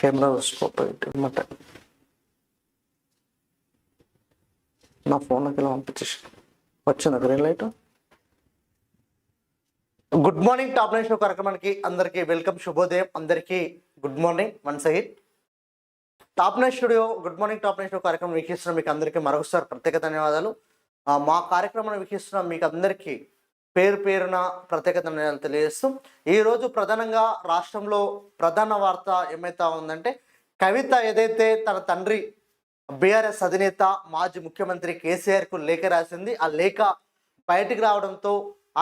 Camera చూసుకోపోయి అనమాట నా ఫోన్కి ఇలా పంపించేసి వచ్చింది green light good morning top nine show కార్యక్రమానికి అందరికీ వెల్కమ్ శుభోదయం. అందరికీ good morning once again top nine studio good morning top nine show కార్యక్రమం వీక్షిస్తున్న మీకు అందరికీ మరొకసారి ప్రత్యేక ధన్యవాదాలు. మా కార్యక్రమాన్ని వీక్షిస్తున్న మీకు అందరికీ పేరు పేరున ప్రత్యేకతను తెలియజేస్తూ ఈరోజు ప్రధానంగా రాష్ట్రంలో ప్రధాన వార్త ఏమైతే ఉందంటే కవిత ఏదైతే తన తండ్రి బీఆర్ఎస్ అధినేత మాజీ ముఖ్యమంత్రి కేసీఆర్కు లేఖ రాసింది ఆ లేఖ బయటికి రావడంతో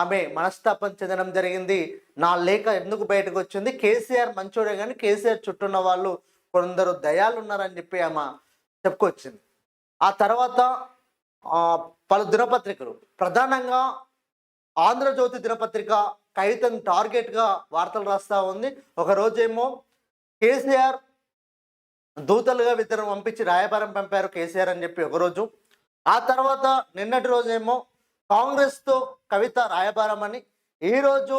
ఆమె మనస్తాపం చెందడం జరిగింది. నా లేఖ ఎందుకు బయటకు వచ్చింది కేసీఆర్ మంచోడే కానీ కేసీఆర్ చుట్టూన్న వాళ్ళు కొందరు దయాలు ఉన్నారని చెప్పి ఆమె చెప్పుకొచ్చింది. ఆ తర్వాత పలు దినపత్రికలు ప్రధానంగా ఆంధ్రజ్యోతి దినపత్రిక కవితను టార్గెట్గా వార్తలు రాస్తూ ఉంది. ఒకరోజేమో కేసీఆర్ దూతలుగా ఇద్దరు పంపించి రాయబారం పంపారు కేసీఆర్ అని చెప్పి ఒకరోజు. ఆ తర్వాత నిన్నటి రోజేమో కాంగ్రెస్తో కవిత రాయబారం అని ఈరోజు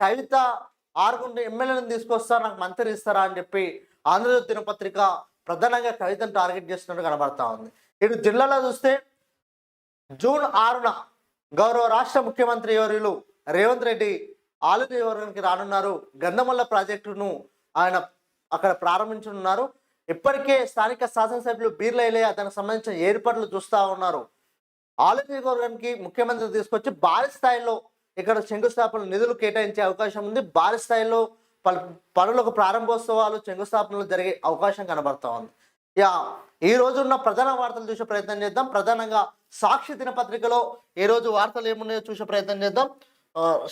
కవిత ఆరుగుండు ఎమ్మెల్యేలను తీసుకొస్తా నాకు మంత్రి ఇస్తారా అని చెప్పి ఆంధ్రజ్యోతి దినపత్రిక ప్రధానంగా కవితను టార్గెట్ చేస్తున్నట్టు కనబడతా ఉంది. ఇటు జిల్లాలో చూస్తే జూన్ ఆరున గౌరవ రాష్ట్ర ముఖ్యమంత్రి యోరులు రేవంత్ రెడ్డి ఆలు నియోజకవర్గానికి రానున్నారు. గంధమల్ల ప్రాజెక్టును ఆయన అక్కడ ప్రారంభించనున్నారు. ఇప్పటికే స్థానిక శాసనసభ్యులు బీర్లైలే దానికి సంబంధించిన ఏర్పాట్లు చూస్తూ ఉన్నారు. ఆలు నియోజకవర్గానికి ముఖ్యమంత్రి తీసుకొచ్చి భారీ స్థాయిలో ఇక్కడ శంకుస్థాపన నిధులు కేటాయించే అవకాశం ఉంది. భారీ స్థాయిలో పలు పనులకు ప్రారంభోత్సవాలు శంకుస్థాపనలు జరిగే అవకాశం కనబడుతూ ఉంది. యా ఈ రోజు ఉన్న ప్రధాన వార్తలు చూసే ప్రయత్నం చేద్దాం. ప్రధానంగా సాక్షి దినపత్రికలో ఈ రోజు వార్తలు ఏమున్నాయో చూసే ప్రయత్నం చేద్దాం.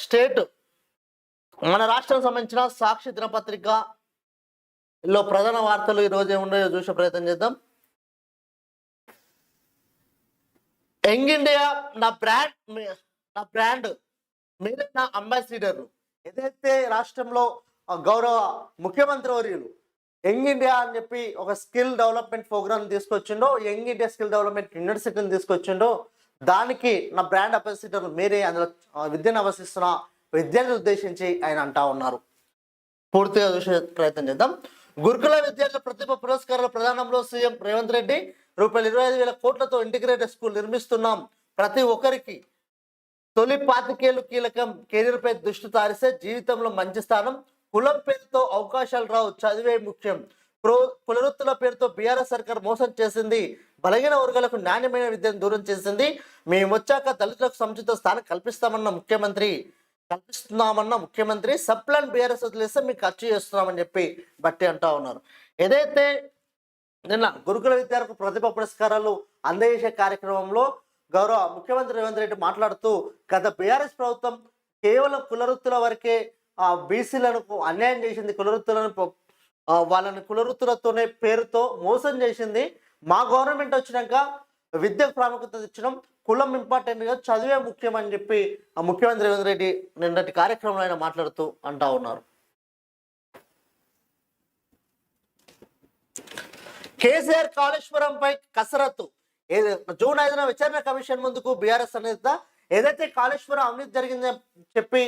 స్టేట్ మన రాష్ట్రం సంబంధించిన సాక్షి దినపత్రిక లో ప్రధాన వార్తలు ఈ రోజు ఏమున్నాయో చూసే ప్రయత్నం చేద్దాం. యంగ్ ఇండియా నా బ్రాండ్ నా బ్రాండ్ మీరే నా అంబాసిడర్. ఏదైతే రాష్ట్రంలో గౌరవ ముఖ్యమంత్రి వర్యులు యంగ్ ఇండియా అని చెప్పి ఒక స్కిల్ డెవలప్మెంట్ ప్రోగ్రామ్ తీసుకొచ్చిండో యంగ్ ఇండియా స్కిల్ డెవలప్మెంట్ యూనివర్సిటీని తీసుకొచ్చిండో దానికి నా బ్రాండ్ అంబాసిడర్ మీరే అందులో విద్యను అవసిస్తున్న విద్యార్థులు ఉద్దేశించి ఆయన అంటా ఉన్నారు. పూర్తిగా చూసే ప్రయత్నం చేద్దాం. గురుకుల విద్యార్థుల ప్రతిభ పురస్కారాల ప్రధానంలో సీఎం రేవంత్ రెడ్డి రూపాయలు ఇరవై ఐదు వేల కోట్లతో ఇంటిగ్రేటెడ్ స్కూల్ నిర్మిస్తున్నాం. ప్రతి ఒక్కరికి తొలి పాతికేళ్ళు కీలకం. కెరీర్పై దృష్టి తారిస్తే జీవితంలో మంచి స్థానం. కులం పేరుతో అవకాశాలు రావు. చదివే ముఖ్యం. ప్రో పునరుత్తుల పేరుతో బీఆర్ఎస్ సర్కార్ మోసం చేసింది. బలహీన వర్గాలకు నాణ్యమైన విద్యను దూరం చేసింది. మేము వచ్చాక దళితులకు సముచిత స్థానం కల్పిస్తామన్న ముఖ్యమంత్రి కల్పిస్తున్నామన్న ముఖ్యమంత్రి సప్లాన్ బీఆర్ఎస్ వదిలేస్తే మీకు ఖర్చు చేస్తున్నామని చెప్పి బట్టి అంటా ఉన్నారు. ఏదైతే నిన్న గురుకుల విద్యార్థులకు ప్రతిభ పురస్కారాలు అందజేసే కార్యక్రమంలో గౌరవ ముఖ్యమంత్రి రేవంత్ రెడ్డి మాట్లాడుతూ గత బీఆర్ఎస్ ప్రభుత్వం కేవలం కులవృత్తుల వరకే ఆ బీసీలకు అన్యాయం చేసింది కులవృత్తులను వాళ్ళని కులవృత్తులతోనే పేరుతో మోసం చేసింది మా గవర్నమెంట్ వచ్చినాక విద్యకు ప్రాముఖ్యత ఇచ్చడం కులం ఇంపార్టెంట్గా చదివే ముఖ్యం అని చెప్పి ఆ ముఖ్యమంత్రి రేవంత్ రెడ్డి నిన్నటి కార్యక్రమంలో ఆయన మాట్లాడుతూ అంటా ఉన్నారు. కేసీఆర్ కాళేశ్వరంపై కసరత్తు. జూన్ ఐదున విచారణ కమిషన్ ముందుకు బీఆర్ఎస్ అనేది ఏదైతే కాళేశ్వరం అవినీతి జరిగిందని చెప్పి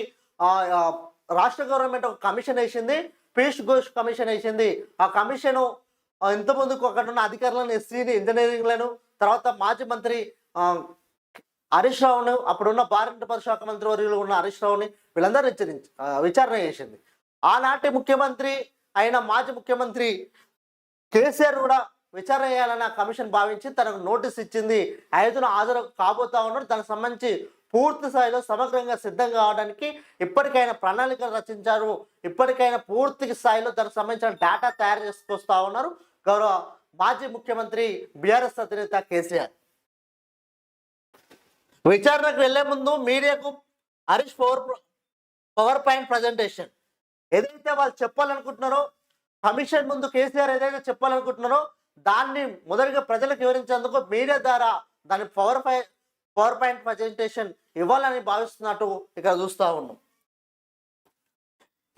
రాష్ట్ర గవర్నమెంట్ ఒక కమిషన్ వేసింది పీయూష్ ఘోష్ కమిషన్ వేసింది. ఆ కమిషన్ ఇంత అక్కడ ఉన్న అధికారులను ఎస్సీని ఇంజనీరింగ్లను తర్వాత మాజీ మంత్రి హరీష్ రావును అప్పుడున్న భారత పరిశాఖ మంత్రి వర్యులు ఉన్న హరీష్ రావుని వీళ్ళందరూ హెచ్చరించి విచారణ చేసింది. ఆనాటి ముఖ్యమంత్రి అయిన మాజీ ముఖ్యమంత్రి కేసీఆర్ కూడా విచారణ చేయాలని ఆ కమిషన్ భావించి తనకు నోటీస్ ఇచ్చింది. ఐదున హాజరు కాబోతా ఉన్నాడు. దానికి సంబంధించి పూర్తి స్థాయిలో సమగ్రంగా సిద్ధం కావడానికి ఇప్పటికైనా ప్రణాళికలు రచించారు. ఇప్పటికైనా పూర్తి స్థాయిలో దానికి సంబంధించిన డేటా తయారు చేసుకొస్తా ఉన్నారు. గౌరవ మాజీ ముఖ్యమంత్రి బీఆర్ఎస్ అధినేత కేసీఆర్. విచారణకు వెళ్ళే ముందు మీడియాకు Harish power power point presentation ఏదైతే వాళ్ళు చెప్పాలనుకుంటున్నారో కమిషన్ ముందు కేసీఆర్ ఏదైతే చెప్పాలనుకుంటున్నారో దాన్ని మొదటిగా ప్రజలకు వివరించేందుకు మీడియా ద్వారా దాని power point power point presentation ఇవ్వాలని భావిస్తున్నట్టు ఇక్కడ చూస్తా ఉన్నాం.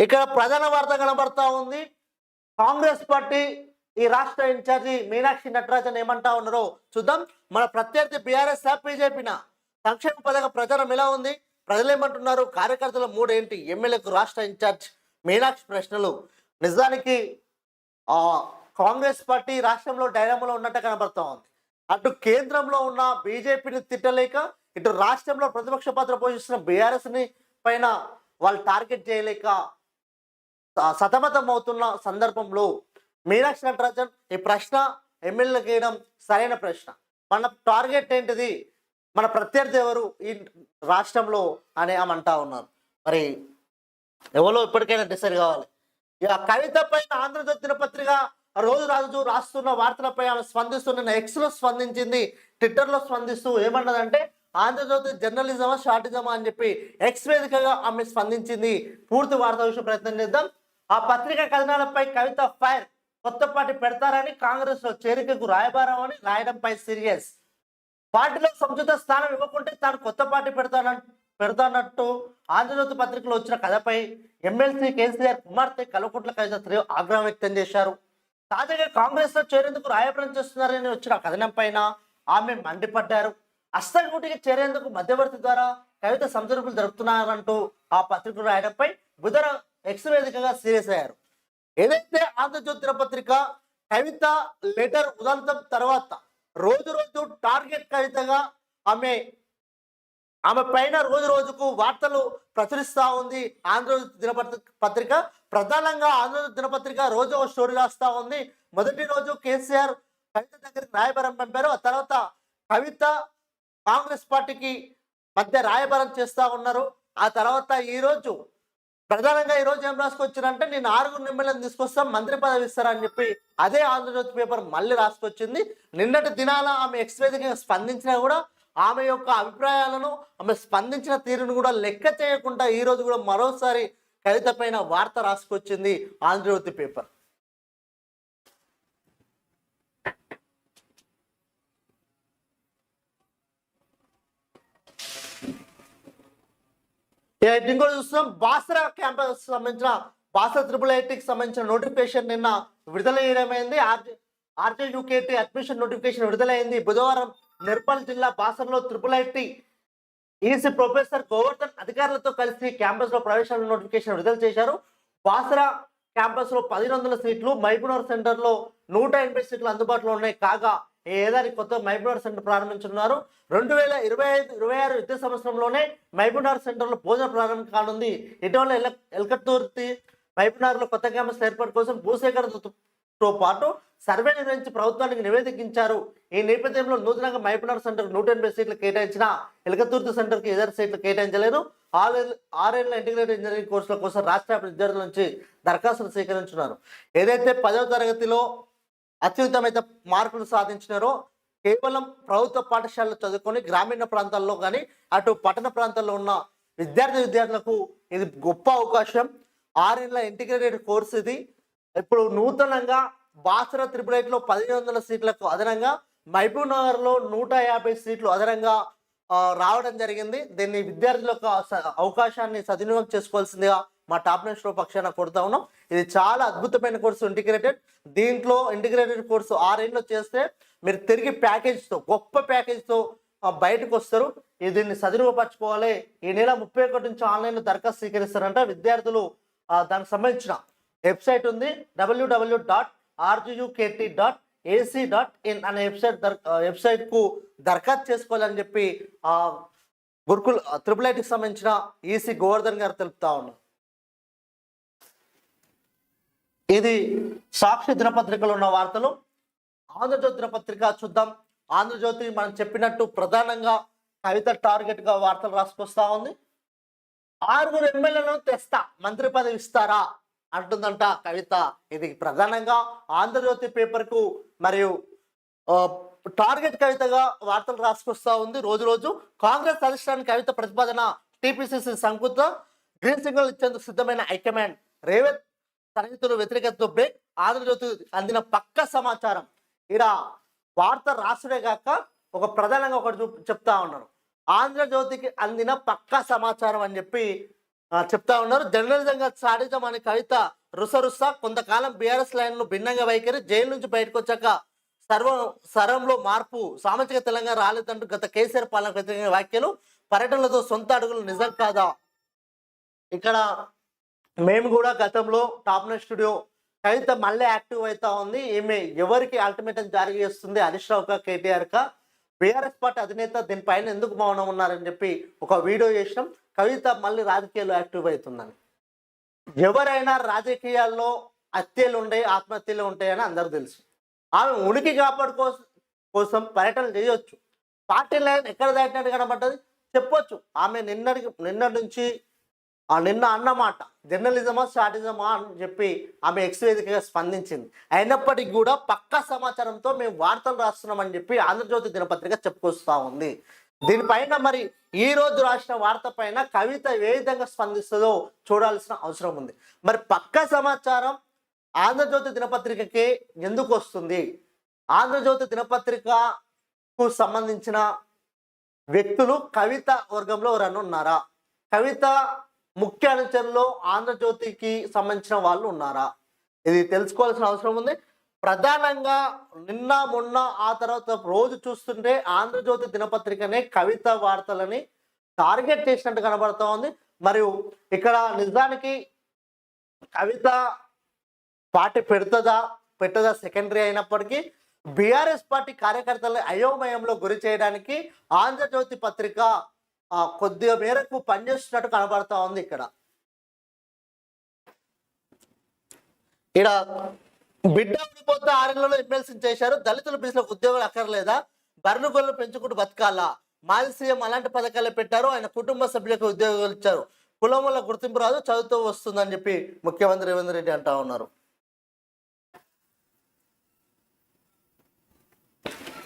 ఇక్కడ ప్రధాన వార్త కనబడతా ఉంది. కాంగ్రెస్ పార్టీ ఈ రాష్ట్ర ఇన్ఛార్జి మీనాక్షి నటరాజన్ ఏమంటా ఉన్నారో చూద్దాం. మన ప్రత్యర్థి బీఆర్ఎస్ బీజేపీన? సంక్షేమ పథక ప్రచారం ఎలా ఉంది? ప్రజలు ఏమంటున్నారు? కార్యకర్తల మూడేంటి? ఎమ్మెల్యేకు రాష్ట్ర ఇన్ఛార్జ్ మీనాక్షి ప్రశ్నలు. నిజానికి కాంగ్రెస్ పార్టీ రాష్ట్రంలో డైనామోలో ఉన్నట్టు కనబడతా ఉంది. అటు కేంద్రంలో ఉన్న బీజేపీని తిట్టలేక ఇటు రాష్ట్రంలో ప్రతిపక్ష పాత్ర పోషిస్తున్న బీఆర్ఎస్ని పైన వాళ్ళు టార్గెట్ చేయలేక సతమతం అవుతున్న సందర్భంలో మీనాక్షి నటరాజన్ ఈ ప్రశ్న ఎమ్మెల్యేలకు వేయడం సరైన ప్రశ్న. మన టార్గెట్ ఏంటిది? మన ప్రత్యర్థి ఎవరు? ఈ రాష్ట్రంలో అని ఆమె అంటా ఉన్నారు. మరి ఎవరో ఇప్పటికైనా డిసైడ్ కావాలి. ఇక కవిత పైన ఆంధ్రజ్యోతి దినపత్రిక రోజు రాజు రాస్తున్న వార్తలపై ఆమె స్పందిస్తున్న ఎక్స్లో స్పందించింది ట్విట్టర్లో స్పందిస్తూ ఏమన్నదంటే ఆంధ్రజ్యోతి జర్నలిజమా షార్టిజమా అని చెప్పి ఎక్స్ వేదికగా ఆమె స్పందించింది. పూర్తి వార్త విషయం ప్రయత్నం చేద్దాం. ఆ పత్రిక కథనాలపై కవిత ఫైర్ కొత్త పార్టీ పెడతారని కాంగ్రెస్లో చేరికకు రాయబారామని రాయడంపై సీరియస్. పార్టీలో సంచుత స్థానం ఇవ్వకుంటే తాను కొత్త పార్టీ పెడతాన పెడతానట్టు ఆంధ్రజ్యోతి పత్రికలో వచ్చిన కథపై ఎమ్మెల్సీ కేసీఆర్ కుమార్తె కల్వకుంట్ల కవిత ఆగ్రహం వ్యక్తం చేశారు. తాజాగా కాంగ్రెస్లో చేరేందుకు రాయప్రం చేస్తున్నారని వచ్చిన కథనం పైన ఆమె మండిపడ్డారు. అస్తంగుటికి చేరేందుకు మధ్యవర్తి ద్వారా కవిత సంతృప్తులు జరుపుతున్నారంటూ ఆ పత్రికలు రాయడంపై బుధర ఎక్స్ వేదికగా సీరియస్ అయ్యారు. ఏదైతే ఆంధ్రజ్యోతి పత్రిక కవిత లెటర్ ఉదంతం తర్వాత రోజు రోజు టార్గెట్ కవితగా ఆమె ఆమె పైన రోజు రోజుకు వార్తలు ప్రచురిస్తూ ఉంది. ఆంధ్రజ్యోతి దినపత్రిక పత్రిక ప్రధానంగా ఆంధ్రజ్యోతి దినపత్రిక రోజు ఒక స్టోరీ రాస్తూ ఉంది. మొదటి రోజు కేసీఆర్ కవిత దగ్గరికి రాయబారం పంపారు. ఆ తర్వాత కవిత కాంగ్రెస్ పార్టీకి మధ్య రాయబారం చేస్తూ ఉన్నారు. ఆ తర్వాత ఈ రోజు ప్రధానంగా ఈ రోజు ఏం రాసుకొచ్చారంటే నేను ఆరుగురు ఎమ్మెల్యేని తీసుకొస్తాం మంత్రి పదవి ఇస్తారని చెప్పి అదే ఆంధ్రజ్యోతి పేపర్ మళ్ళీ రాసుకొచ్చింది. నిన్నటి దినాల ఆమె ఎక్స్వేదిగా స్పందించినా కూడా ఆమె యొక్క అభిప్రాయాలను ఆమె స్పందించిన తీరును కూడా లెక్క చేయకుండా ఈ రోజు కూడా మరోసారి కవిత పైన వార్త రాసుకొచ్చింది ఆంధ్రవతి పేపర్. ఇక ఇంకోటి చూస్తున్నాం. బాసరా క్యాంపస్ సంబంధించిన బాసరా త్రిపుల్ ఐటీకి సంబంధించిన నోటిఫికేషన్ నిన్న విడుదల చేయడమైంది RJ RJ UKT admission notification విడుదలైంది. బుధవారం నిర్మల్ జిల్లా బాసంలో triple IT EC professor Govardhan అధికారులతో కలిసి క్యాంపస్లో ప్రవేశాల నోటిఫికేషన్ విడుదల చేశారు. బాసరా క్యాంపస్లో పదిహేను వందల సీట్లు మైబునర్ సెంటర్లో నూట ఎనభై సీట్లు అందుబాటులో ఉన్నాయి. కాగా ఈ ఏడాది కొత్త మైబునార్ సెంటర్ ప్రారంభించనున్నారు. రెండు వేల ఇరవై ఐదు ఇరవై ఆరు విద్యా సంవత్సరంలోనే మైబునార్ సెంటర్లో భోజన ప్రారంభం కానుంది. ఇటీవల ఎల ఎల్కత్తూర్తి మైబునార్లో కొత్త క్యాంపస్ ఏర్పాటు కోసం భూసేకరణ తో పాటు సర్వే నిర్వహించి ప్రభుత్వానికి నివేదికించారు. ఈ నేపథ్యంలో నూతనంగా మైపునార్ సెంటర్ నూట ఎనభై సీట్లు కేటాయించిన ఎలకతుర్తి సెంటర్కి ఇతర సీట్లు కేటాయించలేదు. ఆరేళ్ళ ఆరేళ్ళ ఇంటిగ్రేటెడ్ ఇంజనీరింగ్ కోర్సుల కోసం రాష్ట్ర వ్యాప్త విద్యార్థుల నుంచి దరఖాస్తులు సేకరించున్నారు. ఏదైతే పదవ తరగతిలో అత్యుత్తమైతే మార్కులు సాధించినారో కేవలం ప్రభుత్వ పాఠశాలలో చదువుకొని గ్రామీణ ప్రాంతాల్లో కానీ అటు పట్టణ ప్రాంతాల్లో ఉన్న విద్యార్థి విద్యార్థులకు ఇది గొప్ప అవకాశం. ఆరేళ్ళ ఇంటిగ్రేటెడ్ కోర్స్ ఇది. ఇప్పుడు నూతనంగా బాసర త్రిపుల్ ఎయిట్లో పదిహేను వందల సీట్లకు అదనంగా మహబూబ్ నగర్లో నూట యాభై సీట్లు అదనంగా రావడం జరిగింది. దీన్ని విద్యార్థుల యొక్క స- అవకాశాన్ని సద్వినియోగం చేసుకోవాల్సిందిగా మా టాప్ నైన్ షో పక్షాన కొడతా ఉన్నాం. ఇది చాలా అద్భుతమైన కోర్సు ఇంటిగ్రేటెడ్. దీంట్లో ఇంటిగ్రేటెడ్ కోర్సు ఆరేళ్ళు చేస్తే మీరు తిరిగి ప్యాకేజ్తో గొప్ప ప్యాకేజ్తో బయటకు వస్తారు. ఇది దీన్ని సదురుపరచుకోవాలి ఈ నెల ముప్పై ఒకటి నుంచి ఆన్లైన్లో దరఖాస్తు స్వీకరిస్తారంట విద్యార్థులు. దానికి సంబంధించిన వెబ్సైట్ ఉంది WW dot RGUKT dot AC dot in అనే వెబ్సైట్ దర్ వెబ్సైట్కు దరఖాస్తు చేసుకోవాలని చెప్పి ఆ, గురుకుల్ త్రిపుల్ ఐటీకి సంబంధించిన ఈసీ గోవర్ధన్ గారు తెలుపుతా ఉన్నారు. ఇది సాక్షి దినపత్రికలో ఉన్న వార్తలు. ఆంధ్రజ్యోతి దినపత్రిక చూద్దాం. ఆంధ్రజ్యోతి మనం చెప్పినట్టు ప్రధానంగా కవిత టార్గెట్గా వార్తలు రాసుకొస్తా ఉంది. ఆరుగురు ఎమ్మెల్యేలను తెస్తా. మంత్రి పదవి ఇస్తారా? అంటుందంట కవిత. ఇది ప్రధానంగా ఆంధ్రజ్యోతి పేపర్కు మరియు టార్గెట్ కవితగా వార్తలు రాసుకొస్తా ఉంది. రోజు రోజు కాంగ్రెస్ అధిష్టానికి కవిత ప్రతిపాదన టీపీసీసీ సంకుత గ్రీన్ సిగ్నల్ ఇచ్చేందుకు సిద్ధమైన హైకమాండ్ రేవంత్ తరగతుల వ్యతిరేకతతో బ్రేక్ ఆంధ్రజ్యోతి అందిన పక్క సమాచారం. ఇలా వార్త రాసుడే కాక ఒక ప్రధానంగా ఒకటి చెప్తా ఉన్నారు. ఆంధ్రజ్యోతికి అందిన పక్క సమాచారం అని చెప్పి చెప్తా ఉన్నారు. జర్నలిజంగా సాడిజం అనే కవిత రుసరుస కొంతకాలం బీఆర్ఎస్ లైన్లో భిన్నంగా వైఖరి జైలు నుంచి బయటకు వచ్చాక సర్వ సరంలో మార్పు సామాజిక తెలంగాణ రాలేదంటూ గత కేసీఆర్ పాలన వ్యతిరేక వ్యాఖ్యలు పర్యటనలతో సొంత అడుగులు నిజం కాదా? ఇక్కడ మేము కూడా గతంలో టాప్ నెట్ స్టూడియో కవిత మళ్ళీ యాక్టివ్ అవుతా ఉంది. ఈమె ఎవరికి అల్టిమేటం జారీ చేస్తుంది? హరీష్ రావు కేటీఆర్ కా బీఆర్ఎస్ పార్టీ అధినేత దీనిపైన ఎందుకు మౌనం ఉన్నారని చెప్పి ఒక వీడియో చేసినాం. కవిత మళ్ళీ రాజకీయాల్లో యాక్టివ్ అవుతుందని. ఎవరైనా రాజకీయాల్లో హత్యలు ఉండే ఆత్మహత్యలు ఉంటాయని అందరూ తెలుసు. ఆమె ఉనికి కాపాడుకో కోసం పర్యటన చేయొచ్చు. పార్టీ లైన్ ఎక్కడ దాటినట్టు కనబడ్డది? చెప్పొచ్చు. ఆమె నిన్నటికి నిన్న నుంచి ఆ నిన్న అన్నమాట జర్నలిజమా స్ట్రాటిజమా అని చెప్పి ఆమె ఎక్స్ వేదికగా స్పందించింది. అయినప్పటికీ కూడా పక్కా సమాచారంతో మేము వార్తలు రాస్తున్నామని చెప్పి ఆంధ్రజ్యోతి దినపత్రిక చెప్పుకొస్తూ ఉంది. దీనిపైన మరి ఈ రోజు రాసిన వార్త పైన కవిత ఏ విధంగా స్పందిస్తుందో చూడాల్సిన అవసరం ఉంది. మరి పక్కా సమాచారం ఆంధ్రజ్యోతి దినపత్రికకి ఎందుకు వస్తుంది? ఆంధ్రజ్యోతి దినపత్రికకు సంబంధించిన వ్యక్తులు కవిత వర్గంలో ఎవరన్నా ఉన్నారా? కవిత ముఖ్య అనుచరులో ఆంధ్రజ్యోతికి సంబంధించిన వాళ్ళు ఉన్నారా? ఇది తెలుసుకోవాల్సిన అవసరం ఉంది. ప్రధానంగా నిన్న మొన్న ఆ తర్వాత రోజు చూస్తుంటే ఆంధ్రజ్యోతి దినపత్రికనే కవిత వార్తలని టార్గెట్ చేసినట్టు కనబడుతూ ఉంది. మరియు ఇక్కడ నిజానికి కవిత పార్టీ పెడుతుందా పెట్టదా సెకండరీ అయినప్పటికీ బీఆర్ఎస్ పార్టీ కార్యకర్తలని అయోమయంలో గురి చేయడానికి ఆంధ్రజ్యోతి పత్రిక కొద్దిగా మేరకు పనిచేస్తున్నట్టు కనబడతా ఉంది ఇక్కడ. ఇక్కడ బిడ్డ ఉండిపోతే ఆరేళ్ళలో ఎమ్మెల్సీ చేశారు. దళితుల బిజినెస్ ఉద్యోగాలు అక్కర్లేదా? బర్రెలు గొర్రెలు పెంచుకుంటూ బతకాలా? మాజీ సీఎం అలాంటి పథకాలు పెట్టారు. ఆయన కుటుంబ సభ్యులకు ఉద్యోగాలు ఇచ్చారు. కులం వల్ల గుర్తింపు రాదు చదువుతూ వస్తుందని చెప్పి ముఖ్యమంత్రి రేవంత్ రెడ్డి అంటా ఉన్నారు.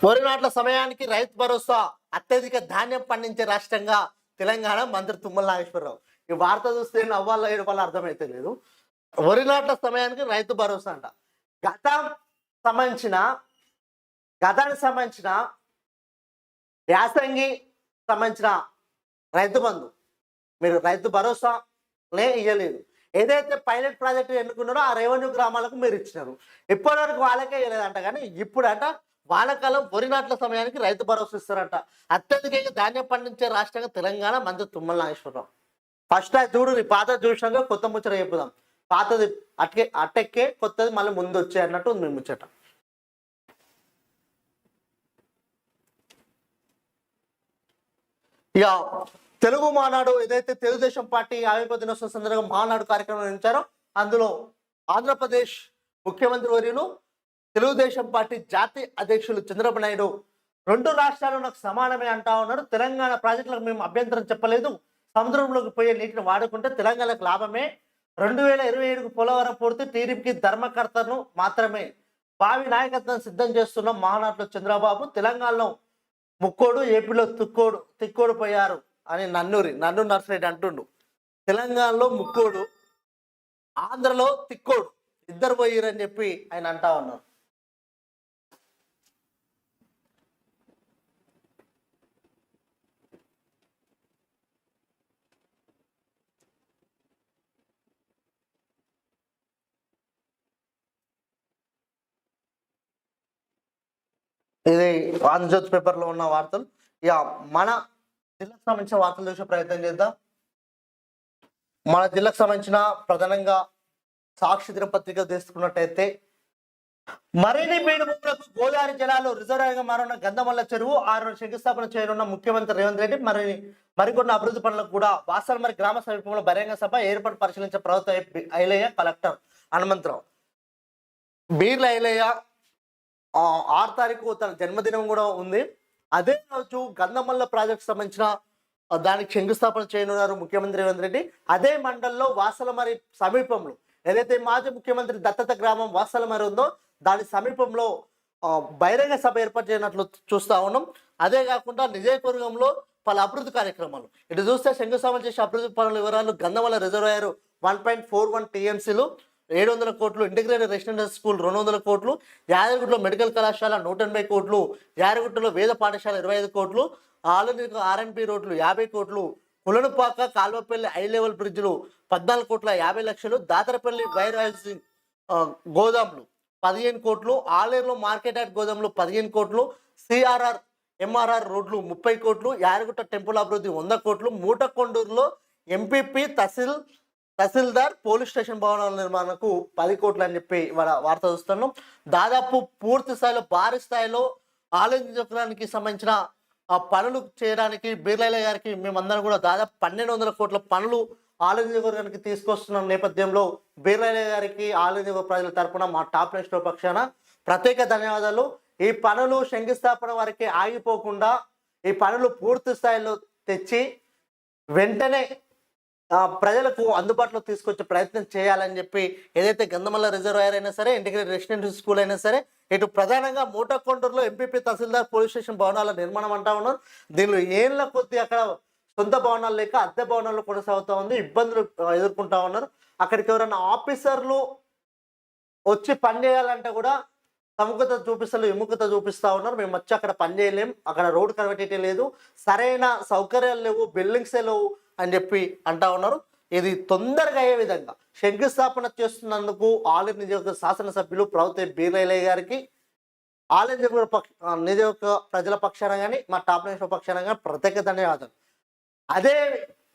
వరి నాట్ల సమయానికి రైతు భరోసా అత్యధిక ధాన్యం పండించే రాష్ట్రంగా తెలంగాణ మంత్రి తుమ్మల నాగేశ్వరరావు. ఈ వార్త చూస్తే నవ్వాలో ఏడుపాలో అర్థమైతే లేదు. వరి నాట్ల సమయానికి రైతు భరోసా అంట. గతం సంబంధించిన గతానికి సంబంధించిన యాసంగి సంబంధించిన రైతు బంధు. మీరు రైతు భరోసా లే ఇవ్వలేదు ఏదైతే పైలట్ ప్రాజెక్టు ఎన్నుకున్నారో ఆ రెవెన్యూ గ్రామాలకు మీరు ఇచ్చినారు. ఇప్పటివరకు వాళ్ళకే ఇవ్వలేదంట కానీ ఇప్పుడంట వానకాలం వరి నాట్ల సమయానికి రైతు భరోసా ఇస్తారంట. అత్యధికంగా ధాన్యం పండించే రాష్ట్రంగా తెలంగాణ మంత్రి తుమ్మల నాగేశ్వరరావు. ఫస్ట్ అది చూడు నీ పాత చూసినాక కొత్త ముచ్చట చెప్పుదాం. పాతది అట్కే అటెక్కే కొత్తది మళ్ళీ ముందు వచ్చే అన్నట్టు ఉంది మీ ముచ్చట. ఇక తెలుగు మానాడు ఏదైతే తెలుగుదేశం పార్టీ ఆవిర్భావ దినోత్సవం సందర్భంగా మానాడు కార్యక్రమం నిర్మించారో అందులో ఆంధ్రప్రదేశ్ ముఖ్యమంత్రి వర్యులు తెలుగుదేశం పార్టీ జాతీయ అధ్యక్షులు చంద్రబాబు నాయుడు రెండు రాష్ట్రాలు నాకు సమానమే అంటా ఉన్నారు. తెలంగాణ ప్రాజెక్టులకు మేము అభ్యంతరం చెప్పలేదు. సముద్రంలోకి పోయే నీటిని వాడుకుంటే తెలంగాణకు లాభమే. రెండు వేల ఇరవై ఏడుకు పోలవరం పూర్తి టీడీపీకి ధర్మకర్తను మాత్రమే. భావి నాయకత్వం సిద్ధం చేస్తున్న మహానాట్లో చంద్రబాబు తెలంగాణలో ముక్కోడు ఏపీలో తుక్కోడు తిక్కోడు పోయారు అని నన్నూరి నన్ను నర్సరెడ్డి అంటుండు. తెలంగాణలో ముక్కోడు ఆంధ్రలో తిక్కోడు ఇద్దరు పోయిరని చెప్పి ఆయన అంటా ఉన్నారు. ఇది ఆంధ్రజ్యోతి పేపర్లో ఉన్న వార్తలు ఇక మన జిల్లాకు సంబంధించిన వార్తలు చూసే ప్రయత్నం చేద్దాం మన జిల్లాకు సంబంధించిన ప్రధానంగా సాక్షి దినపత్రిక తీసుకున్నట్టయితే మరిన్ని బీడు గోదావరి జలాలు రిజర్వాయర్గా మారనున్న గంధమల్ల చెరువు ఆరు శంకుస్థాపన చేయనున్న ముఖ్యమంత్రి రేవంత్ రెడ్డి మరి మరికొన్ని అభివృద్ధి పనులకు కూడా వాసలమరి గ్రామ సమీపంలో బహిరంగ సభ ఏర్పాటు పరిశీలించే ప్రభుత్వ ఐలయ్య కలెక్టర్ హనుమంతరావు బీర్ల ఐలయ్య ఆరు తారీఖు తన జన్మదినం కూడా ఉంది. అదే రోజు గంధమల్ల ప్రాజెక్ట్ సంబంధించిన దానికి శంకుస్థాపన చేయనున్నారు ముఖ్యమంత్రి రేవంత్ రెడ్డి. అదే మండలంలో వాసలమరి సమీపంలో ఏదైతే మాజీ ముఖ్యమంత్రి దత్తత గ్రామం వాసలమరి ఉందో దాని సమీపంలో బహిరంగ సభ ఏర్పాటు చేయనట్లు చూస్తా ఉన్నాం. అదే కాకుండా నిజయపూర్గంలో పలు అభివృద్ధి కార్యక్రమాలు. ఇటు చూస్తే శంకుస్థాపన చేసే అభివృద్ధి పనుల వివరాలు Gandhamalla reservoir one point four one టీఎంసీలు ఏడు వందల కోట్లు ఇంటిగ్రేటెడ్ రెసిడెన్షియల్ స్కూల్ రెండు వందల కోట్లు యాదగిరిగుట్టలో మెడికల్ కళాశాల నూట ఎనభై కోట్లు యాదగిరిగుట్టలో వేద పాఠశాల ఇరవై ఐదు కోట్లు ఆలూరు ఆర్ఎన్పి రోడ్లు యాభై కోట్లు కులనుపాక కాల్వపల్లి హై లెవెల్ బ్రిడ్జ్లు పద్నాలుగు కోట్ల యాభై లక్షలు దాతరపల్లి వైర్ హౌసింగ్ గోదాములు పదిహేను కోట్లు ఆలేరులో మార్కెట్ యార్డ్ గోదాములు పదిహేను కోట్లు సిఆర్ఆర్ ఎంఆర్ఆర్ రోడ్లు ముప్పై కోట్లు యారగుట్ట టెంపుల్ అభివృద్ధి వంద కోట్లు మూటకొండూరులో MPP tehsil tahsildar police station భవనాల నిర్మాణకు పది కోట్లు అని చెప్పి ఇవాళ వార్త చూస్తున్నాం. దాదాపు పూర్తి స్థాయిలో భారీ స్థాయిలో ఆలోచించడానికి సంబంధించిన ఆ పనులు చేయడానికి బీర్లయ్య గారికి మేమందరం కూడా దాదాపు పన్నెండు వందల కోట్ల పనులు ఆలోచించడానికి తీసుకొస్తున్న నేపథ్యంలో బీర్లయ్య గారికి ఆలోచించ ప్రజల తరపున మా టాప్ నెక్స్ట్ పక్షాన ప్రత్యేక ధన్యవాదాలు. ఈ పనులు శంకుస్థాపన వరకే ఆగిపోకుండా ఈ పనులు పూర్తి స్థాయిలో తెచ్చి వెంటనే ప్రజలకు అందుబాటులో తీసుకొచ్చే ప్రయత్నం చేయాలని చెప్పి ఏదైతే గంధమల్ల రిజర్వాయర్ అయినా సరే ఇంటిగ్రేటెడ్ రెసిడెన్షియల్ స్కూల్ అయినా సరే ఇటు ప్రధానంగా మోటాకొండూరులో ఎంపీపీ తహసీల్దార్ పోలీస్ స్టేషన్ భవనాల నిర్మాణం అంటా ఉన్నారు. దీనిలో ఏళ్ళ కొద్ది అక్కడ సొంత భవనాలు లేక అద్దె భవనాలు కొనసాగుతూ ఉంది ఇబ్బందులు ఎదుర్కొంటా ఉన్నారు. అక్కడికి ఎవరైనా ఆఫీసర్లు వచ్చి పని చేయాలంటే కూడా సముఖత చూపిస్తలు విముఖత చూపిస్తా ఉన్నారు. మేము వచ్చి అక్కడ పని చేయలేం. అక్కడ రోడ్ కనబెట్టేటే లేదు. సరైన సౌకర్యాలు లేవు బిల్డింగ్స్ లేవు అని చెప్పి అంటా ఉన్నారు. ఇది తొందరగా అయ్యే విధంగా శంకుస్థాపన చేస్తున్నందుకు ఆలయ నియోజక శాసనసభ్యులు ప్రభుత్వ బీరయ్య గారికి ఆలయ నియోజక పక్ష నియోజక ప్రజల పక్షాన కానీ మా టాప్ నేషనల్ పక్షాన కానీ ప్రత్యేక ధన్యవాదాలు. అదే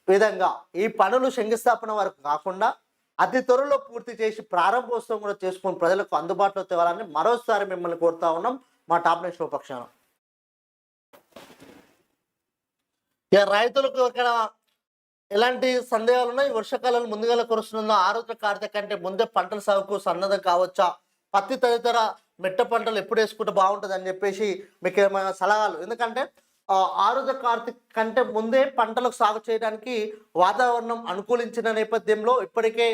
విధంగా ఈ పనులు శంకుస్థాపన వరకు కాకుండా అతి త్వరలో పూర్తి చేసి ప్రారంభోత్సవం కూడా చేసుకుని ప్రజలకు అందుబాటులో తేవాలని మరోసారి మిమ్మల్ని కోరుతా ఉన్నాం. మా టాప్ నేషనల్ పక్షాన ఇక రైతులకు ఇక్కడ ఎలాంటి సందేహాలు ఉన్నాయి? వర్షాకాలంలో ముందుగా కురుస్తున్న ఆరోగ్య కార్తె కంటే ముందే పంటల సాగుకు సన్నద్ధం కావచ్చా? పత్తి తదితర మెట్ట పంటలు ఎప్పుడు వేసుకుంటే బాగుంటుంది అని చెప్పేసి మీకు ఏమైనా సలహాలు? ఎందుకంటే ఆరోగ్య కార్తీక్ కంటే ముందే పంటలకు సాగు చేయడానికి వాతావరణం అనుకూలించిన నేపథ్యంలో ఇప్పటికే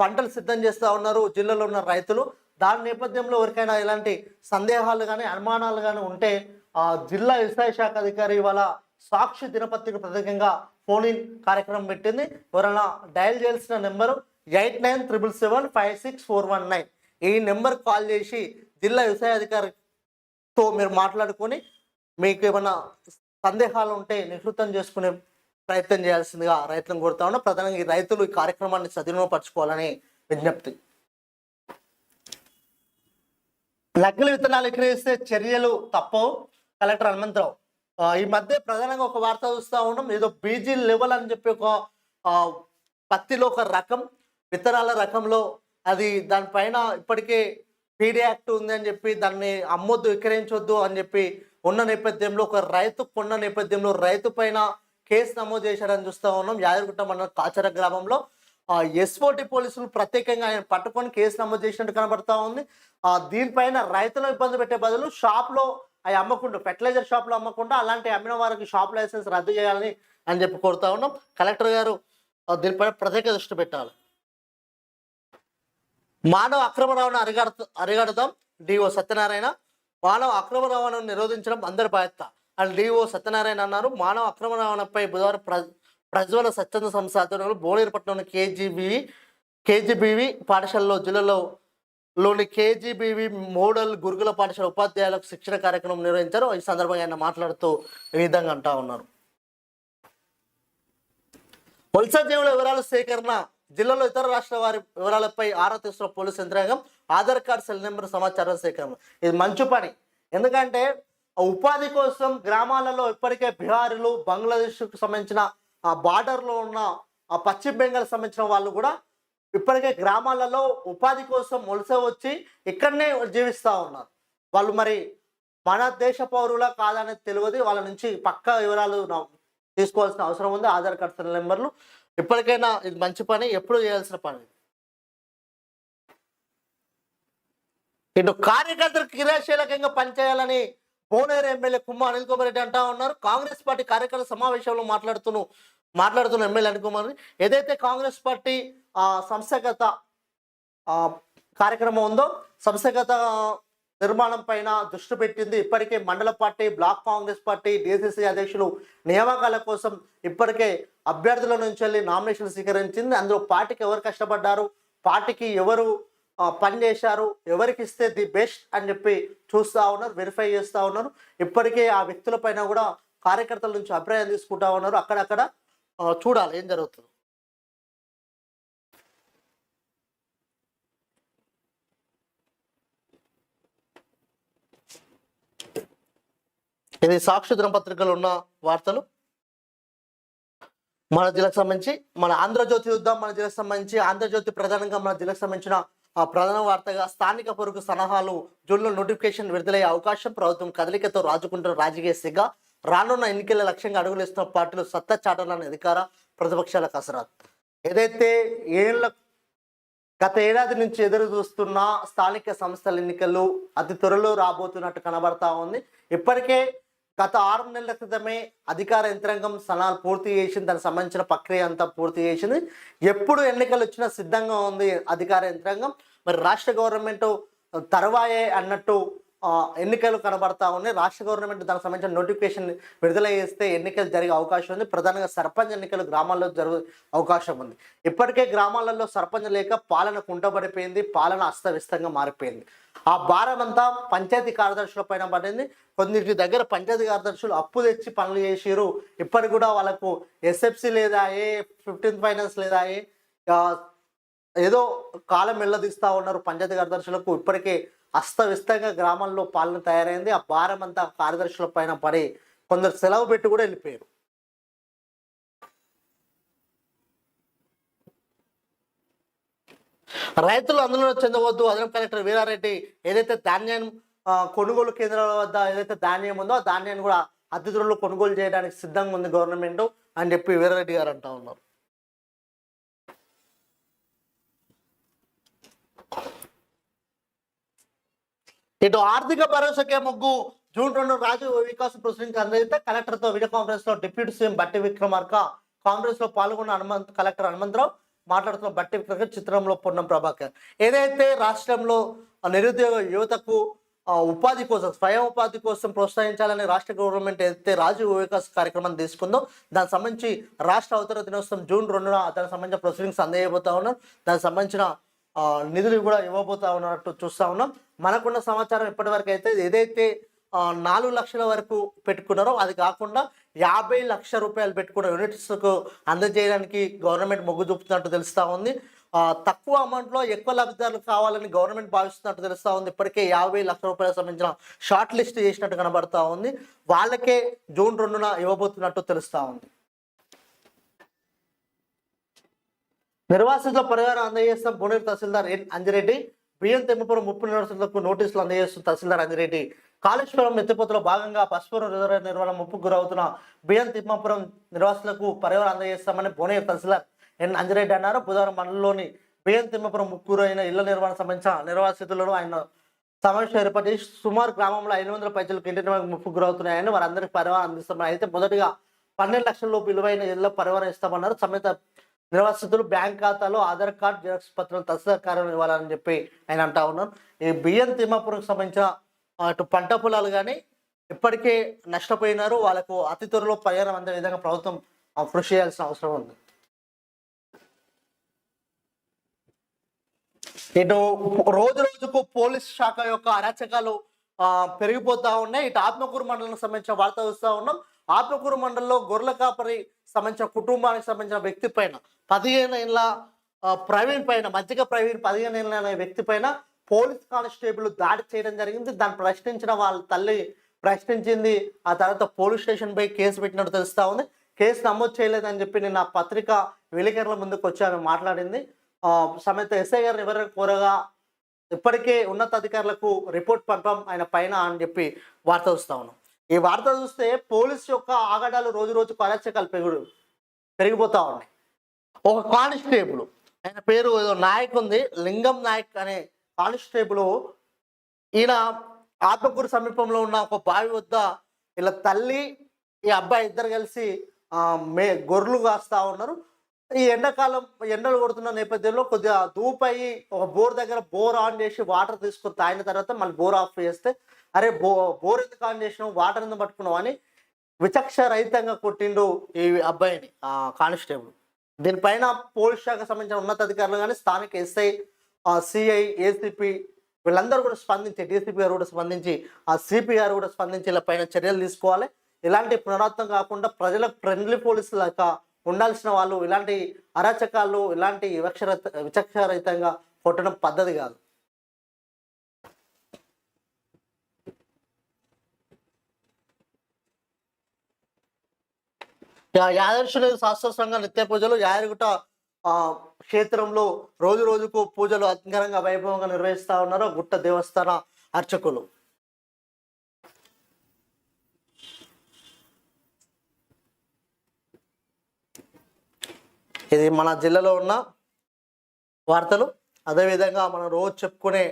పంటలు సిద్ధం చేస్తూ ఉన్నారు జిల్లాలో ఉన్న రైతులు. దాని నేపథ్యంలో ఎవరికైనా ఇలాంటి సందేహాలు కానీ అనుమానాలు కానీ ఉంటే జిల్లా వ్యవసాయ శాఖ అధికారి ఇవాళ సాక్షి దినపత్రిక ప్రత్యేకంగా ఫోన్ ఇన్ కార్యక్రమం పెట్టింది. ఎవరైనా డయల్ చేయాల్సిన number eight nine triple seven five six four one nine. ఈ నెంబర్ కాల్ చేసి జిల్లా వ్యవసాయ అధికారితో మీరు మాట్లాడుకొని మీకు ఏమైనా సందేహాలు ఉంటే నివృత్తం చేసుకునే ప్రయత్నం చేయాల్సిందిగా రైతులను కోరుతా ఉన్నా ప్రధానంగా ఈ రైతులు ఈ కార్యక్రమాన్ని సద్వినియోగపరచుకోవాలని విజ్ఞప్తి. నకిలీ విత్తనాలు విక్రయిస్తే చర్యలు తప్పవు. కలెక్టర్ హనుమంతరావు ఈ మధ్య ప్రధానంగా ఒక వార్త చూస్తూ ఉన్నాం. ఏదో బీజీ లెవెల్ అని చెప్పి ఒక పత్తిలో ఒక రకం విత్తనాల రకంలో అది దానిపైన ఇప్పటికే పీడీ యాక్ట్ ఉంది అని చెప్పి దాన్ని అమ్మొద్దు విక్రయించొద్దు అని చెప్పి ఉన్న నేపథ్యంలో ఒక రైతు కొన్న నేపథ్యంలో రైతు పైన కేసు నమోదు చేశారని చూస్తూ ఉన్నాం. యాదగిరిగుట్ట మండలం కాచర గ్రామంలో ఎస్ఓటి పోలీసులు ప్రత్యేకంగా ఆయన పట్టుకొని కేసు నమోదు చేసినట్టు కనబడతా ఉంది. ఆ, దీనిపైన రైతులను ఇబ్బంది పెట్టే బదులు షాప్లో అవి అమ్మకుండా ఫెర్టిలైజర్ షాప్లో అమ్మకుండా అలాంటి అమ్మిన వారికి షాప్ లైసెన్స్ రద్దు చేయాలని అని చెప్పి కోరుతా ఉన్నాం. కలెక్టర్ గారు దీనిపైన ప్రత్యేక దృష్టి పెట్టాలి. మానవ అక్రమ రవాణా అరిగడ అరిగడదాం. డిఓ సత్యనారాయణ మానవ అక్రమ రవాణాను నిరోధించడం అందరి బాధ్యత. అని డిఓ సత్యనారాయణ అన్నారు మానవ అక్రమ రవాణాపై బుధవారం ప్ర ప్రజ్వల స్వచ్ఛంద సంస్థ ఆధ్వర్యంలో బోళేరుపట్నంలోని కేజీబీవి కేజీబీవి పాఠశాలలో జిల్లాలో లోని కేజీబీవి మోడల్ గురుకుల పాఠశాల ఉపాధ్యాయులకు శిక్షణ కార్యక్రమం నిర్వహించారు. ఈ సందర్భంగా ఆయన మాట్లాడుతూ ఈ విధంగా అంటా ఉన్నారు. వలస జీవుల వివరాల సేకరణ జిల్లాలో ఇతర రాష్ట్ర వారి వివరాలపై ఆరా తీస్తున్న పోలీసు యంత్రాంగం ఆధార్ కార్డ్ సెల్ నెంబర్ సమాచారం సేకరణ. ఇది మంచి పని. ఎందుకంటే ఉపాధి కోసం గ్రామాలలో ఇప్పటికే బీహారీలు బంగ్లాదేశ్కు సంబంధించిన ఆ బార్డర్లో ఉన్న ఆ పశ్చిమ బెంగాల్ సంబంధించిన వాళ్ళు కూడా ఇప్పటికే గ్రామాలలో ఉపాధి కోసం వలస వచ్చి ఇక్కడనే జీవిస్తూ ఉన్నారు. వాళ్ళు మరి మన దేశ పౌరులా కాదనేది తెలియదు. వాళ్ళ నుంచి పక్కా వివరాలు తీసుకోవాల్సిన అవసరం ఉంది. ఆధార్ కార్డు సెల్ నెంబర్లు ఇప్పటికైనా ఇది మంచి పని ఎప్పుడు చేయాల్సిన పని. ఇటు కార్యకర్తలు క్రియాశీలకంగా పనిచేయాలని భువనగిరి ఎమ్మెల్యే కుమ్మ అనిల్ కుమార్ రెడ్డి అంటా ఉన్నారు. కాంగ్రెస్ పార్టీ కార్యకర్తల సమావేశంలో మాట్లాడుతూ మాట్లాడుతున్న ఎమ్మెల్యే అనిల్ కుమార్ ఏదైతే కాంగ్రెస్ పార్టీ ఆ, సంస్థాగత కార్యక్రమం ఉందో సంస్థాగత నిర్మాణం పైన దృష్టి పెట్టింది. ఇప్పటికే మండల party block Congress party DCC అధ్యక్షులు నియామకాల కోసం ఇప్పటికే అభ్యర్థుల నుంచి వెళ్ళి నామినేషన్ స్వీకరించింది. అందులో పార్టీకి ఎవరు కష్టపడ్డారు? పార్టీకి ఎవరు పని చేశారు? ఎవరికి ఇస్తే ది బెస్ట్ అని చెప్పి చూస్తూ ఉన్నారు వెరిఫై చేస్తూ ఉన్నారు. ఇప్పటికే ఆ వ్యక్తుల పైన కూడా కార్యకర్తల నుంచి అభిప్రాయం తీసుకుంటా ఉన్నారు. అక్కడక్కడ చూడాలి ఏం జరుగుతుంది. ఇది సాక్షి దినపత్రికలో ఉన్న వార్తలు. మన జిల్లాకు సంబంధించి మన ఆంధ్రజ్యోతి యుద్ధం మన జిల్లాకు సంబంధించి ఆంధ్రజ్యోతి ప్రధానంగా మన జిల్లాకు సంబంధించిన ఆ ప్రధాన వార్తగా స్థానిక పొరుగు సలహాలు జూన్లో నోటిఫికేషన్ విడుదలయ్యే అవకాశం ప్రభుత్వం కదలికతో రాజుకుంటున్న రాజకీయ సిగ్గా. రానున్న ఎన్నికల లక్ష్యంగా అడుగులేస్తున్న పార్టీలు సత్తా చాటాలని అధికార ప్రతిపక్షాల కసరత్ ఏదైతే ఏళ్ళ గత ఏడాది నుంచి ఎదురు చూస్తున్న స్థానిక సంస్థల ఎన్నికలు అతి త్వరలో రాబోతున్నట్టు కనబడతా ఉంది. ఇప్పటికే గత ఆరు నెలల క్రితమే అధికార యంత్రాంగం సలహాలు పూర్తి చేసింది. దానికి సంబంధించిన ప్రక్రియ అంతా పూర్తి చేసింది. ఎప్పుడు ఎన్నికలు వచ్చినా సిద్ధంగా ఉంది అధికార యంత్రాంగం. మరి రాష్ట్ర గవర్నమెంట్ తర్వాయే అన్నట్టు ఎన్నికలు కనబడతా ఉన్నాయి. రాష్ట్ర గవర్నమెంట్ దానికి సంబంధించిన నోటిఫికేషన్ విడుదల చేస్తే ఎన్నికలు జరిగే అవకాశం ఉంది. ప్రధానంగా సర్పంచ్ ఎన్నికలు గ్రామాల్లో జరుగు అవకాశం ఉంది. ఇప్పటికే గ్రామాలలో సర్పంచ్ లేక పాలన కుంటబడిపోయింది. పాలన అస్తవ్యస్తంగా మారిపోయింది. ఆ భారం అంతా పంచాయతీ కార్యదర్శుల పైన పడింది. కొన్నింటి దగ్గర పంచాయతీ కార్యదర్శులు అప్పు తెచ్చి పనులు చేసిరు ఇప్పటికి కూడా వాళ్ళకు ఎస్ఎఫ్సి లేదా ఏ ఫిఫ్టీన్త్ ఫైనాన్స్ లేదా ఏ ఏదో కాలం వెళ్ళదీస్తూ ఉన్నారు పంచాయతీ కార్యదర్శులకు. ఇప్పటికే అస్తవ్యస్తంగా గ్రామాల్లో పాలన తయారైంది. ఆ భారం అంతా కార్యదర్శుల పైన పడి కొందరు సెలవు పెట్టి కూడా వెళ్ళిపోయారు. రైతులు అందులో చెందవద్దు. అదనపు కలెక్టర్ వీరారెడ్డి ఏదైతే ధాన్యం కొనుగోలు కేంద్రాల వద్ద ఏదైతే ధాన్యం ఉందో ఆ ధాన్యాన్ని కూడా అతిథులు కొనుగోలు చేయడానికి సిద్ధంగా ఉంది గవర్నమెంట్ అని చెప్పి వీరారెడ్డి గారు అంటా ఉన్నారు. ఇటు ఆర్థిక భరోసాకే ముగ్గు. జూన్ రెండు రాజు వికాస్ ప్రొసీడింగ్ అందజేస్తే కలెక్టర్తో వీడియో కాన్ఫరెన్స్లో డిప్యూటీ సీఎం బట్టి విక్రమార్క కాంగ్రెస్లో పాల్గొన్న హనుమంత్ కలెక్టర్ హనుమంతరావు మాట్లాడుతున్న బట్టి విక్రమ్ చిత్రంలో పొన్నం ప్రభాకర్. ఏదైతే రాష్ట్రంలో నిరుద్యోగ యువతకు ఉపాధి కోసం స్వయం ఉపాధి కోసం ప్రోత్సహించాలని రాష్ట్ర గవర్నమెంట్ ఏదైతే రాజు వికాస్ కార్యక్రమం తీసుకుందో దానికి సంబంధించి రాష్ట్ర అవతర దినోత్సవం జూన్ రెండున దానికి సంబంధించిన ప్రొసీడింగ్స్ అందజేయబోతా ఉన్నారు దానికి సంబంధించిన నిధులు కూడా ఇవ్వబోతా ఉన్నట్టు చూస్తా ఉన్నాం. మనకున్న సమాచారం ఇప్పటివరకు అయితే ఏదైతే నాలుగు లక్షల వరకు పెట్టుకున్నారో అది కాకుండా యాభై లక్షల రూపాయలు పెట్టుకున్న యూనిట్స్కు అందజేయడానికి గవర్నమెంట్ మొగ్గు చూపుతున్నట్టు తెలుస్తూ ఉంది. తక్కువ అమౌంట్లో ఎక్కువ లబ్ధిదారులు కావాలని గవర్నమెంట్ భావిస్తున్నట్టు తెలుస్తూ ఉంది. ఇప్పటికే యాభై లక్షల రూపాయలకు సంబంధించిన షార్ట్ లిస్ట్ చేసినట్టు కనబడతా ఉంది. వాళ్ళకే జూన్ రెండున ఇవ్వబోతున్నట్టు తెలుస్తూ ఉంది. నిర్వాసితుల పరిహారం అందజేస్తాం భువనగిరి తహసీల్దార్ ఎన్ అంజిరెడ్డి బియ్యం తెమ్మపురం ముప్పు నివాసితులకు నోటీసులు అందజేస్తున్న తహసీల్దార్ అంజిరెడ్డి. కాళేశ్వరం ఎత్తిపోతులో భాగంగా పసుపురం రిజర్వ్ నిర్వహణ ముప్పుకు గురవుతున్న బియ్యం తిమ్మాపురం నివాసులకు పరిహారం అందజేస్తామని భువనగిరి తహసీల్దార్ ఎన్ అంజిరెడ్డి అన్నారు. బుధవారం మండలంలోని బియ్యం తిమ్మపురం ముక్కు అయిన ఇళ్ళ నిర్వహణ సంబంధించిన నిర్వాసితులను ఆయన సమావేశం ఏర్పాటు చేసి సుమారు గ్రామంలో ఐదు వందల పైసలకు ఇంటి ముప్పు గురవుతున్నాయని వారందరికీ పరిహారం అందిస్తామని అయితే మొదటిగా పన్నెండు లక్షల లోపు విలువైన ఇళ్ళ పరిహారం ఇస్తామన్నారు. సమేత నిర్వాసితులు బ్యాంక్ ఖాతాలో ఆధార్ కార్డు జిరాక్స్ పత్రం తహసీల్దార్ కార్యాలయం ఇవ్వాలని చెప్పి ఆయన అంటా ఉన్నారు. ఈ బియ్యం తిమ్మాపురంకి సంబంధించిన అటు పంట పొలాలు కానీ ఇప్పటికే నష్టపోయినారు. వాళ్ళకు అతి త్వరలో పరిహారం అందే విధంగా ప్రభుత్వం కృషి చేయాల్సిన అవసరం ఉంది. ఇటు రోజు రోజుకు పోలీస్ శాఖ యొక్క అరాచకాలు పెరిగిపోతా ఉన్నాయి. ఇటు ఆత్మకూరు మండలం సంబంధించిన వార్త చూస్తూ ఉన్నాం. ఆత్మకూరు మండలంలో గొర్రెల కాపరి సంబంధించిన కుటుంబానికి సంబంధించిన వ్యక్తి పైన పదిహేను ఏళ్ళ ప్రవీణ్ పైన మధ్యక ప్రవీణ్ పదిహేను ఏళ్ళ అనే వ్యక్తి పైన పోలీస్ కానిస్టేబుల్ దాడి చేయడం జరిగింది. దాన్ని ప్రశ్నించిన వాళ్ళ తల్లి ప్రశ్నించింది. ఆ తర్వాత పోలీస్ స్టేషన్ పై కేసు పెట్టినట్టు తెలుస్తా ఉంది. కేసు నమోదు చేయలేదని చెప్పి నిన్న ఆ పత్రిక విలేకరుల ముందుకు వచ్చి ఆమె మాట్లాడింది. సమేత ఎస్ఐ గారిని ఎవరైనా కోరగా ఇప్పటికే ఉన్నతాధికారులకు రిపోర్ట్ పంపం ఆయన పైన అని చెప్పి వార్త వస్తా ఉన్నాం. ఈ వార్త చూస్తే పోలీస్ యొక్క ఆగడాలు రోజు రోజు అరాచకాలు పెరుగు పెరిగిపోతా ఉన్నాయి. ఒక కానిస్టేబుల్ ఆయన పేరు ఏదో నాయక్ ఉంది లింగం నాయక్ అనే కానిస్టేబుల్ ఈయన ఆత్మకూరు సమీపంలో ఉన్న ఒక బావి వద్ద ఇలా తల్లి ఈ అబ్బాయి ఇద్దరు కలిసి మే గొర్రెలు కాస్తా ఉన్నారు. ఈ ఎండాకాలం ఎండలు కొడుతున్న నేపథ్యంలో కొద్దిగా దూపయి ఒక బోర్ దగ్గర బోర్ ఆన్ చేసి వాటర్ తీసుకొని తాగిన తర్వాత మళ్ళీ బోర్ ఆఫ్ చేస్తే అరే బో బోర్ ఎందుకు ఆన్ చేసినావు వాటర్ ఎందుకు పట్టుకున్నావు అని విచక్ష రహితంగా కొట్టిండు ఈ అబ్బాయిని కానిస్టేబుల్. దీనిపైన పోలీస్ శాఖ సంబంధించిన ఉన్నతాధికారులు కానీ స్థానిక ఎస్ఐ సిఐ ఏసీపీ వీళ్ళందరూ కూడా స్పందించి డీసీపీ గారు కూడా స్పందించి ఆ సిపి గారు కూడా స్పందించి ఇలా పైన చర్యలు తీసుకోవాలి. ఇలాంటి పునరావృతం కాకుండా ప్రజలకు ఫ్రెండ్లీ పోలీసు లాగా ఉండాల్సిన వాళ్ళు ఇలాంటి అరాచకాలు ఇలాంటి వివక్షర విచక్షరహితంగా కొట్టడం పద్ధతి కాదు. యాదర్శుని శాస్త్ర సంఘ నిత్య పూజలు యాదగిరిగుట్ట ఆ, క్షేత్రంలో రోజు రోజుకు పూజలు అంగరంగ వైభవంగా నిర్వహిస్తా ఉన్నారు గుట్ట దేవస్థాన అర్చకులు. ఇది మన జిల్లాలో ఉన్న వార్తలు. అదేవిధంగా మనం రోజు చెప్పుకునే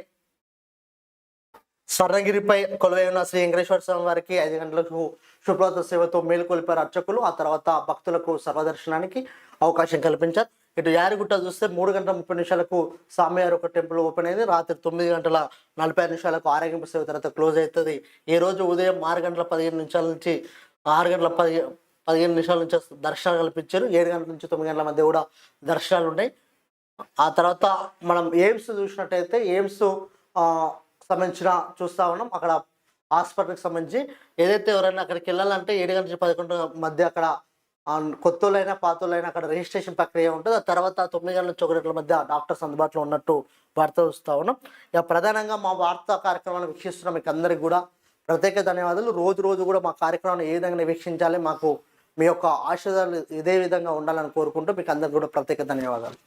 స్వర్ణగిరిపై కొలువై ఉన్న శ్రీ వెంకటేశ్వర స్వామి వారికి ఐదు గంటలకు శుభ్రత సేవతో మేలుకొలిపారు అర్చకులు. ఆ తర్వాత భక్తులకు సర్వదర్శనానికి అవకాశం కల్పించారు. ఇటు యారిగుట్ట చూస్తే మూడు గంటల ముప్పై నిమిషాలకు స్వామివారి ఒక టెంపుల్ ఓపెన్ అయింది. రాత్రి తొమ్మిది గంటల నలభై ఐదు నిమిషాలకు ఆరోగ్య సేవ తర్వాత క్లోజ్ అవుతుంది. ఈ రోజు ఉదయం ఆరు గంటల పదిహేను నిమిషాల నుంచి ఆరు గంటల పది పదిహేను నిమిషాల నుంచి దర్శనాలు కల్పించారు. ఏడు గంటల నుంచి తొమ్మిది గంటల మధ్య కూడా దర్శనాలు ఉన్నాయి. ఆ తర్వాత మనం ఎయిమ్స్ చూసినట్టయితే ఎయిమ్స్ సంబంధించిన చూస్తా ఉన్నాం. అక్కడ హాస్పిటల్కి సంబంధించి ఏదైతే ఎవరైనా అక్కడికి వెళ్ళాలంటే ఏడు గంటల నుంచి పదకొండు మధ్య అక్కడ ఆ, కొత్తోళ్ళైనా పాతోళ్ళైనా అక్కడ రిజిస్ట్రేషన్ ప్రక్రియ ఉంటుంది. ఆ తర్వాత తొమ్మిది గంటల నుంచి ఒకటి గంటల మధ్య డాక్టర్స్ అందుబాటులో ఉన్నట్టు వార్త చూస్తా ఉన్నాం. ఇక ప్రధానంగా మా వార్తా కార్యక్రమాన్ని వీక్షిస్తున్న మీకు అందరికీ కూడా ప్రత్యేక ధన్యవాదాలు. రోజు రోజు కూడా మా కార్యక్రమాన్ని ఏ విధంగా వీక్షించాలి మాకు మీ యొక్క ఆశీర్వాదాలు ఇదే విధంగా ఉండాలని కోరుకుంటూ మీకు అందరికి కూడా ప్రత్యేక ధన్యవాదాలు.